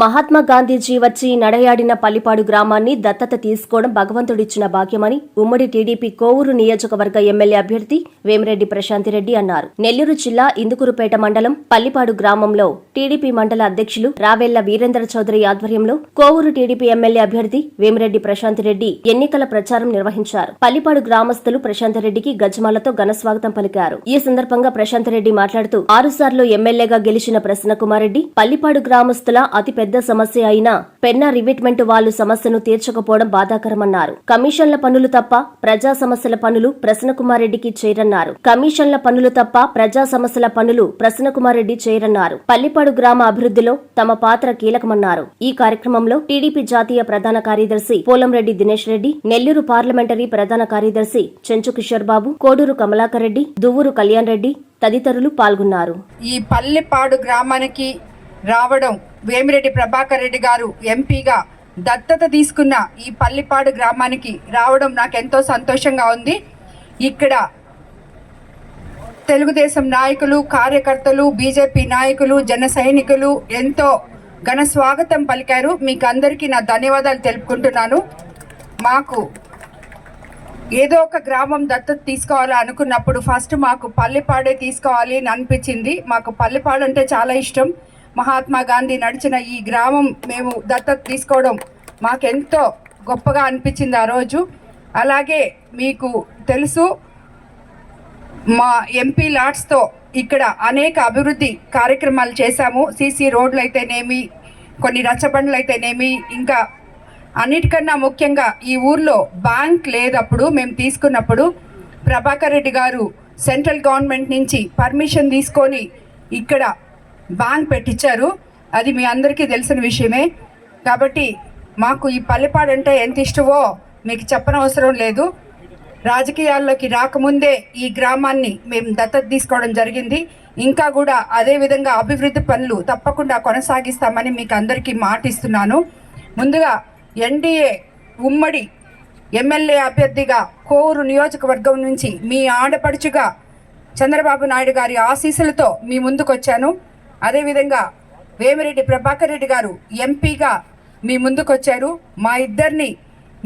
మహాత్మా గాంధీజీ వచ్చి నడయాడిన పల్లిపాడు గ్రామాన్ని దత్తత తీసుకోవడం భగవంతుడిచ్చిన భాగ్యమని ఉమ్మడి టీడీపీ కోవూరు నియోజకవర్గ ఎమ్మెల్యే అభ్యర్థి వేమిరెడ్డి ప్రశాంతిరెడ్డి అన్నారు. నెల్లూరు జిల్లా ఇందుకురుపేట మండలం పల్లిపాడు గ్రామంలో టీడీపీ మండల అధ్యక్షులు రావెల్ల వీరేంద్ర చౌదరి ఆధ్వర్యంలో కోవూరు టీడీపీ ఎమ్మెల్యే అభ్యర్థి వేమిరెడ్డి ప్రశాంతిరెడ్డి ఎన్నికల ప్రచారం నిర్వహించారు. పల్లిపాడు గ్రామస్తులు ప్రశాంతిరెడ్డికి గజమాలతో ఘన స్వాగతం పలికారు. ఈ సందర్భంగా ప్రశాంతిరెడ్డి మాట్లాడుతూ ఆరుసార్లు ఎమ్మెల్యేగా గెలిచిన ప్రసన్నకుమారెడ్డి పల్లిపాడు గ్రామస్తుల అతిపెద్ద పెద్ద సమస్య అయిన పెన్నా రివిట్మెంట్ వాళ్ళు సమస్యను తీర్చకపోవడం బాధాకరమన్నారు. కమిషన్ల పనులు తప్ప ప్రజా సమస్యల పనులు ప్రసన్నకుమారెడ్డికి చేరన్నారు. కమిషన్ల పనులు తప్ప ప్రజా సమస్యల పనులు ప్రసన్నకుమారెడ్డి చేరన్నారు. పల్లిపాడు గ్రామ అభివృద్ధిలో తమ పాత్ర కీలకమన్నారు. ఈ కార్యక్రమంలో టీడీపీ జాతీయ ప్రధాన కార్యదర్శి పోలంరెడ్డి దినేష్ రెడ్డి నెల్లూరు పార్లమెంటరీ ప్రధాన కార్యదర్శి చెంచు కిషోర్ బాబు కోడూరు కమలాకర్ రెడ్డి దువ్వూరు కళ్యాణ్ రెడ్డి తదితరులు పాల్గొన్నారు. ఈ పల్లెపాడు గ్రామానికి రావడం వేమిరెడ్డి ప్రభాకర్ రెడ్డి గారు ఎంపీగా దత్తత తీసుకున్న ఈ పల్లిపాడు గ్రామానికి రావడం నాకు ఎంతో సంతోషంగా ఉంది. ఇక్కడ తెలుగుదేశం నాయకులు కార్యకర్తలు బీజేపీ నాయకులు జన సైనికులు ఎంతో ఘన స్వాగతం పలికారు. మీకు అందరికీ నా ధన్యవాదాలు తెలుపుకుంటున్నాను. మాకు ఏదో ఒక గ్రామం దత్తత తీసుకోవాలా అనుకున్నప్పుడు ఫస్ట్ మాకు పల్లెపాడే తీసుకోవాలి అని అనిపించింది. మాకు పల్లెపాడు అంటే చాలా ఇష్టం. మహాత్మా గాంధీ నడిచిన ఈ గ్రామం మేము దత్తత తీసుకోవడం మాకెంతో గొప్పగా అనిపించింది ఆ రోజు. అలాగే మీకు తెలుసు మా ఎంపీ లాట్స్తో ఇక్కడ అనేక అభివృద్ధి కార్యక్రమాలు చేశాము. సీసీ రోడ్లు అయితేనేమి కొన్ని రచ్చబండ్లు అయితేనేమి ఇంకా అన్నిటికన్నా ముఖ్యంగా ఈ ఊర్లో బ్యాంక్ లేదప్పుడు మేము తీసుకున్నప్పుడు ప్రభాకర్ రెడ్డి గారు సెంట్రల్ గవర్నమెంట్ నుంచి పర్మిషన్ తీసుకొని ఇక్కడ బ్యాంక్ పెట్టించారు అది మీ అందరికీ తెలిసిన విషయమే. కాబట్టి మాకు ఈ పల్లెపాడు అంటే ఎంత ఇష్టమో మీకు చెప్పనవసరం లేదు. రాజకీయాల్లోకి రాకముందే ఈ గ్రామాన్ని మేము దత్తత తీసుకోవడం జరిగింది. ఇంకా కూడా అదే విధంగా అభివృద్ధి పనులు తప్పకుండా కొనసాగిస్తామని మీకు అందరికీ మాటిస్తున్నాను. ముందుగా ఎన్డీఏ ఉమ్మడి ఎమ్మెల్యే అభ్యర్థిగా కోవూరు నియోజకవర్గం నుంచి మీ ఆడపడుచుగా చంద్రబాబు నాయుడు గారి ఆశీస్సులతో మీ ముందుకు వచ్చాను అదేవిధంగా వేమిరెడ్డి ప్రభాకర్ రెడ్డి గారు ఎంపీగా మీ ముందుకొచ్చారు. మా ఇద్దరిని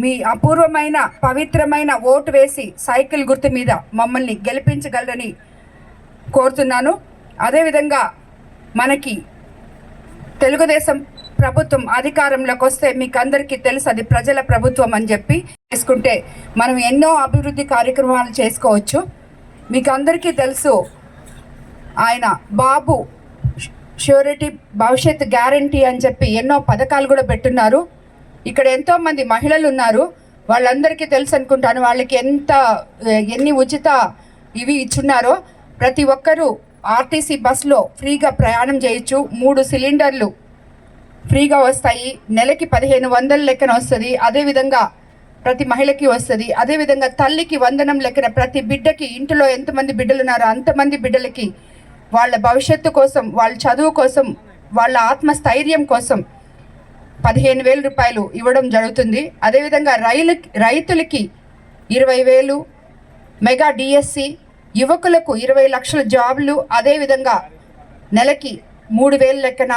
మీ అపూర్వమైన పవిత్రమైన ఓటు వేసి సైకిల్ గుర్తు మీద మమ్మల్ని గెలిపించగలరని కోరుతున్నాను. అదేవిధంగా మనకి తెలుగుదేశం ప్రభుత్వం అధికారంలోకి వస్తే మీకు అందరికీ తెలుసు అది ప్రజల ప్రభుత్వం అని చెప్పి చేసుకుంటే మనం ఎన్నో అభివృద్ధి కార్యక్రమాలు చేసుకోవచ్చు. మీకు అందరికీ తెలుసు ఆయన బాబు ష్యూరిటీ భవిష్యత్ గ్యారంటీ అని చెప్పి ఎన్నో పథకాలు కూడా పెట్టున్నారు. ఇక్కడ ఎంతో మంది మహిళలు ఉన్నారు. వాళ్ళందరికీ తెలుసు అనుకుంటాను వాళ్ళకి ఎంత ఎన్ని ఉచిత ఇవి ఇచ్చున్నారో. ప్రతి ఒక్కరూ ఆర్టీసీ బస్సులో ఫ్రీగా ప్రయాణం చేయొచ్చు. మూడు సిలిండర్లు ఫ్రీగా వస్తాయి. నెలకి పదిహేను వందల లెక్కన వస్తుంది. అదేవిధంగా ప్రతి మహిళకి వస్తుంది. అదేవిధంగా తల్లికి వందనం లెక్కన ప్రతి బిడ్డకి ఇంటిలో ఎంతమంది బిడ్డలు ఉన్నారో అంతమంది బిడ్డలకి వాళ్ళ భవిష్యత్తు కోసం వాళ్ళ చదువు కోసం వాళ్ళ ఆత్మస్థైర్యం కోసం పదిహేను వేల రూపాయలు ఇవ్వడం జరుగుతుంది. అదేవిధంగా రైలు రైతులకి ఇరవై వేలు మెగా డిఎస్సి యువకులకు ఇరవై లక్షల జాబ్లు అదేవిధంగా నెలకి మూడు వేలు లెక్కన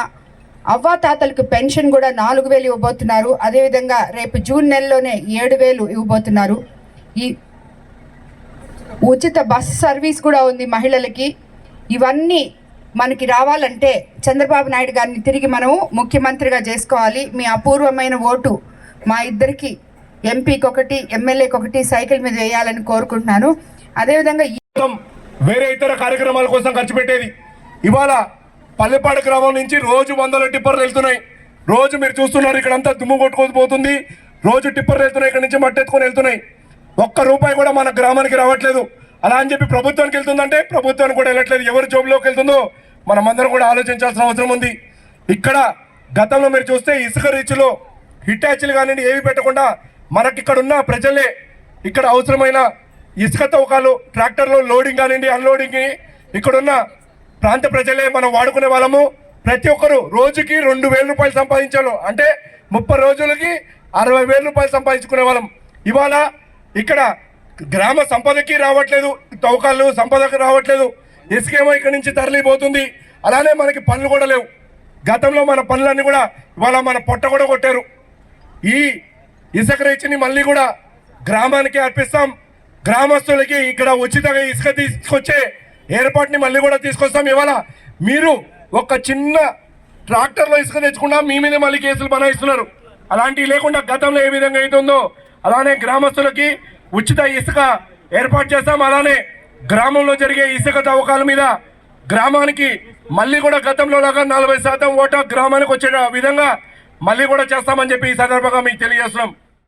అవ్వాతాతలకు పెన్షన్ కూడా నాలుగు వేలు ఇవ్వబోతున్నారు. అదేవిధంగా రేపు జూన్ నెలలోనే ఏడు వేలు ఇవ్వబోతున్నారు. ఈ ఉచిత బస్ సర్వీస్ కూడా ఉంది మహిళలకి. ఇవన్నీ మనకి రావాలంటే చంద్రబాబు నాయుడు గారిని తిరిగి మనము ముఖ్యమంత్రిగా చేసుకోవాలి. మీ అపూర్వమైన ఓటు మా ఇద్దరికి ఎంపీకి ఒకటి ఎమ్మెల్యేకి ఒకటి సైకిల్ మీద వేయాలని కోరుకుంటున్నాను. అదేవిధంగా వేరే ఇతర కార్యక్రమాల కోసం ఖర్చు పెట్టేది. ఇవాళ పల్లెపాడు గ్రామం నుంచి రోజు వందల టిప్పర్లు వెళ్తున్నాయి. రోజు మీరు చూస్తున్నారు ఇక్కడంతా దుమ్ము కొట్టుకొని పోతుంది. రోజు టిప్పర్లు వెళ్తున్నాయి ఇక్కడ నుంచి మట్టెత్తుకొని వెళ్తున్నాయి. ఒక్క రూపాయి కూడా మన గ్రామానికి రావట్లేదు. అలా అని చెప్పి ప్రభుత్వానికి వెళ్తుందంటే ప్రభుత్వానికి కూడా వెళ్ళట్లేదు. ఎవరి జోబులోకి వెళ్తుందో మనమందరం కూడా ఆలోచించాల్సిన అవసరం ఉంది. ఇక్కడ గతంలో మీరు చూస్తే ఇసుక రీచ్లో హిటాచీలు కానివ్వండి ఏవి పెట్టకుండా మనకి ఇక్కడ ఉన్న ప్రజలే ఇక్కడ అవసరమైన ఇసుక తవ్వకాలు ట్రాక్టర్లు లోడింగ్ కానివ్వండి అన్లోడింగ్ ఇక్కడున్న ప్రాంత ప్రజలే మనం వాడుకునే వాళ్ళము. ప్రతి ఒక్కరు రోజుకి రెండు వేల రూపాయలు సంపాదించాలి అంటే ముప్పై రోజులకి అరవై వేల రూపాయలు సంపాదించుకునే వాళ్ళం. ఇవాళ ఇక్కడ గ్రామ సంపదకి రావట్లేదు తవ్వకాలు సంపదకి రావట్లేదు. ఇసుకేమో ఇక్కడి నుంచి తరలిపోతుంది. అలానే మనకి పనులు కూడా లేవు. గతంలో మన పనులన్నీ కూడా ఇవాళ మన పొట్ట కూడా కొట్టారు. ఈ ఇసుక రీచిని మళ్ళీ కూడా గ్రామానికి అర్పిస్తాం. గ్రామస్తులకి ఇక్కడ ఉచితంగా ఇసుక తీసుకొచ్చే ఏర్పాటుని మళ్ళీ కూడా తీసుకొస్తాం. ఇవాళ మీరు ఒక చిన్న ట్రాక్టర్లో ఇసుక తెచ్చుకున్నా మీ మీద మళ్ళీ కేసులు బనాయిస్తున్నారు. అలాంటివి లేకుండా గతంలో ఏ విధంగా అవుతుందో అలానే గ్రామస్తులకి ఉచిత ఇసుక ఏర్పాటు చేస్తాం. అలానే గ్రామంలో జరిగే ఇసుక తవ్వకాల మీద గ్రామానికి మళ్ళీ కూడా గతంలో లాగా నలభై శాతం ఓటా గ్రామానికి వచ్చే విధంగా మళ్ళీ కూడా చేస్తామని చెప్పి ఈ సందర్భంగా మీకు తెలియజేస్తున్నాం.